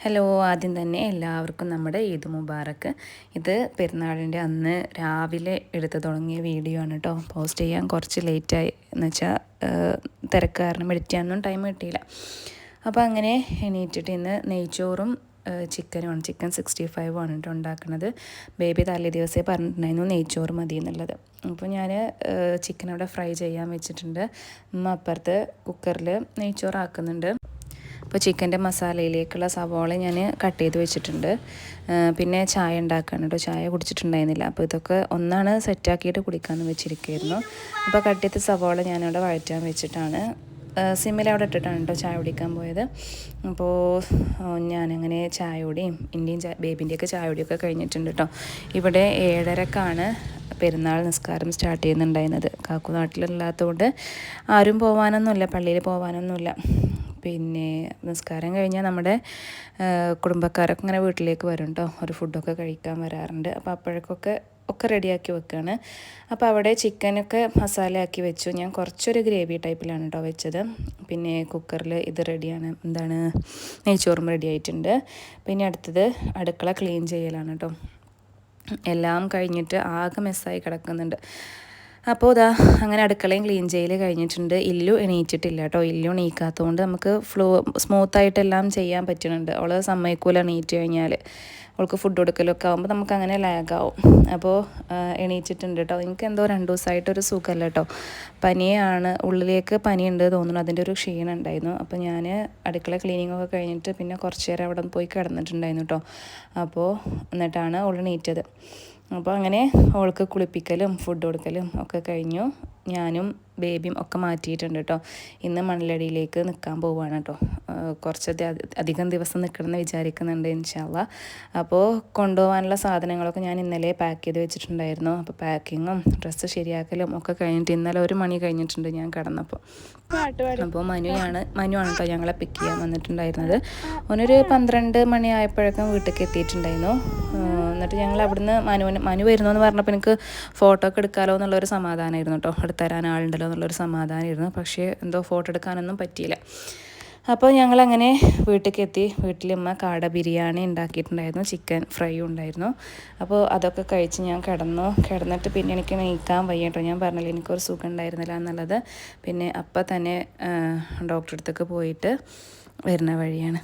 Hello ആദ്യം തന്നെ എല്ലാവർക്കും നമ്മുടെ ഈദ് മുബാറക്ക്. ഇത് പെരുന്നാളിന്റെ അന്ന് രാവിലെ എടുത്തു തുടങ്ങിയ വീഡിയോ ആണ് കേട്ടോ പോസ്റ്റ് ചെയ്യാൻ കുറച്ച് ലേറ്റായി. എന്ന് വെച്ചാൽ തിരക്ക് കാരണം എഡിറ്റ് ചെയ്യാനൊന്നും ടൈം കിട്ടിയില്ല. അപ്പോൾ അങ്ങനെ എണീറ്റിട്ട് ഇന്ന് നെയ്ച്ചോറും ചിക്കനുമാണ് ചിക്കൻ സിക്സ്റ്റി ഫൈവ് ആണ് കേട്ടോ ഉണ്ടാക്കുന്നത് ബേബി തലേ ദിവസമേ പറഞ്ഞിട്ടുണ്ടായിരുന്നു നെയ്ച്ചോറ് മതി എന്നുള്ളത്. അപ്പോൾ ഞാൻ ചിക്കൻ അവിടെ ഫ്രൈ ചെയ്യാൻ വെച്ചിട്ടുണ്ട്. അപ്പുറത്ത് കുക്കറിൽ നെയ്ച്ചോറാക്കുന്നുണ്ട്. അപ്പോൾ ചിക്കന്റെ മസാലയിലേക്കുള്ള സവോള ഞാൻ കട്ട് ചെയ്ത് വെച്ചിട്ടുണ്ട്. പിന്നെ ചായ ഉണ്ടാക്കാൻ കേട്ടോ. ചായ കുടിച്ചിട്ടുണ്ടായിരുന്നില്ല. അപ്പോൾ ഇതൊക്കെ ഒന്നാണ് സെറ്റാക്കിയിട്ട് കുടിക്കാമെന്ന് വെച്ചിരിക്കുകയായിരുന്നു. അപ്പോൾ കട്ട് ചെയ്ത സവോള ഞാനവിടെ വഴറ്റാൻ വെച്ചിട്ടാണ്. സിമ്മിൽ അവിടെ ഇട്ടിട്ടാണ് കേട്ടോ ചായ കുടിക്കാൻ പോയത്. അപ്പോൾ ഞാനങ്ങനെ ചായ കുടിയും ചായ ബേബിന്റെയൊക്കെ ചായ കുടിയൊക്കെ കഴിഞ്ഞിട്ടുണ്ട് കേട്ടോ. ഇവിടെ ഏഴരക്കാണ് പെരുന്നാൾ നിസ്കാരം സ്റ്റാർട്ട് ചെയ്യുന്നുണ്ടായിരുന്നത്. കാക്കു ആരും പോകാനൊന്നുമില്ല പള്ളിയിൽ പോകാനൊന്നുമില്ല പിന്നെ നിസ്കാരം കഴിഞ്ഞാൽ നമ്മുടെ കുടുംബക്കാരൊക്കെ ഇങ്ങനെ വീട്ടിലേക്ക് വരും കേട്ടോ ഒരു ഫുഡൊക്കെ കഴിക്കാൻ വരാറുണ്ട്. അപ്പോൾ അപ്പോഴേക്കൊക്കെ ഒക്കെ റെഡിയാക്കി വെക്കുകയാണ് അപ്പോൾ അവിടെ ചിക്കനൊക്കെ മസാലയാക്കി വെച്ചു. ഞാൻ കുറച്ചൊരു ഗ്രേവി ടൈപ്പിലാണ് കേട്ടോ വെച്ചത്. പിന്നെ കുക്കറിൽ ഇത് റെഡിയാണ്. എന്താണ് നെയ്ച്ചോറും റെഡി ആയിട്ടുണ്ട്. പിന്നെ അടുത്തത് അടുക്കള ക്ലീൻ ചെയ്യലാണ് കേട്ടോ എല്ലാം കഴിഞ്ഞിട്ട് ആകെ മെസ്സായി കിടക്കുന്നുണ്ട്. അപ്പോൾ ഇതാ അങ്ങനെ അടുക്കളയും ക്ലീൻ ചെയ്യൽ കഴിഞ്ഞിട്ടുണ്ട്. ഇല്ലു എണീറ്റിട്ടില്ല കേട്ടോ ഇല്ലു എണീക്കാത്തതുകൊണ്ട് നമുക്ക് ഫ്ലോ സ്മൂത്തായിട്ടെല്ലാം ചെയ്യാൻ പറ്റുന്നുണ്ട് അവൾ സമ്മതിക്കൂല എണീറ്റ് കഴിഞ്ഞാൽ അവൾക്ക് ഫുഡ് കൊടുക്കലൊക്കെ ആകുമ്പോൾ നമുക്ക് അങ്ങനെ ലാഗാവും അപ്പോൾ എണീച്ചിട്ടുണ്ട് കേട്ടോ എനിക്ക് എന്തോ രണ്ട് ദിവസമായിട്ടൊരു സുഖമല്ല കേട്ടോ പനിയാണ് ഉള്ളിലേക്ക് പനിയുണ്ട് തോന്നുന്നു. അതിന്റെ ഒരു ക്ഷീണം ഉണ്ടായിരുന്നു. അപ്പോൾ ഞാൻ അടുക്കള ക്ലീനിങ് ഒക്കെ കഴിഞ്ഞിട്ട് പിന്നെ കുറച്ച് നേരം അവിടെ പോയി കിടന്നിട്ടുണ്ടായിരുന്നു കേട്ടോ അപ്പോൾ എന്നിട്ടാണ് അവൾ നീറ്റത് അപ്പോൾ അങ്ങനെ അവൾക്ക് കുളിപ്പിക്കലും ഫുഡ് കൊടുക്കലും ഒക്കെ കഴിഞ്ഞു. ഞാനും ബേബിയും ഒക്കെ മാറ്റിയിട്ടുണ്ട് കേട്ടോ ഇന്ന് മണലടിയിലേക്ക് നിൽക്കാൻ പോവുകയാണ് കേട്ടോ കുറച്ച് അധികം ദിവസം നിൽക്കണമെന്ന് വിചാരിക്കുന്നുണ്ട് ഇൻഷാല്ല അപ്പോൾ കൊണ്ടുപോകാനുള്ള സാധനങ്ങളൊക്കെ ഞാൻ ഇന്നലെ പാക്ക് ചെയ്ത് വെച്ചിട്ടുണ്ടായിരുന്നു. അപ്പോൾ പാക്കിങ്ങും ഡ്രസ്സ് ശരിയാക്കലും ഒക്കെ കഴിഞ്ഞിട്ട് ഇന്നലെ ഒരു മണി കഴിഞ്ഞിട്ടുണ്ട് ഞാൻ കടന്നപ്പോൾ അപ്പോൾ മനുവാണ് ആണ് കേട്ടോ ഞങ്ങളെ പിക്ക് ചെയ്യാൻ വന്നിട്ടുണ്ടായിരുന്നത്. അവനൊരു പന്ത്രണ്ട് മണി ആയപ്പോഴേക്കും വീട്ടിലേക്ക് എത്തിയിട്ടുണ്ടായിരുന്നു. എന്നിട്ട് ഞങ്ങൾ അവിടുന്ന് മനുവിന് മനു വരുന്നു എന്ന് പറഞ്ഞപ്പോൾ എനിക്ക് ഫോട്ടോ ഒക്കെ എടുക്കാമല്ലോ എന്നുള്ളൊരു സമാധാനമായിരുന്നു കേട്ടോ എടുത്തരാൻ ആളുണ്ടല്ലോ എന്നുള്ളൊരു സമാധാനമായിരുന്നു പക്ഷേ എന്തോ ഫോട്ടോ എടുക്കാനൊന്നും പറ്റിയില്ല. അപ്പോൾ ഞങ്ങളങ്ങനെ വീട്ടിലേക്ക് എത്തി വീട്ടിലമ്മ കാട ബിരിയാണി ഉണ്ടാക്കിയിട്ടുണ്ടായിരുന്നു. ചിക്കൻ ഫ്രൈ ഉണ്ടായിരുന്നു. അപ്പോൾ അതൊക്കെ കഴിച്ച് ഞാൻ കിടന്നു. കിടന്നിട്ട് പിന്നെ എനിക്ക് നീക്കാൻ വയ്യ കേട്ടോ ഞാൻ പറഞ്ഞില്ല എനിക്കൊരു സുഖം ഉണ്ടായിരുന്നില്ല എന്നുള്ളത്. പിന്നെ അപ്പം തന്നെ ഡോക്ടറെ അടുത്തേക്ക് പോയിട്ട് വരുന്ന വഴിയാണ്.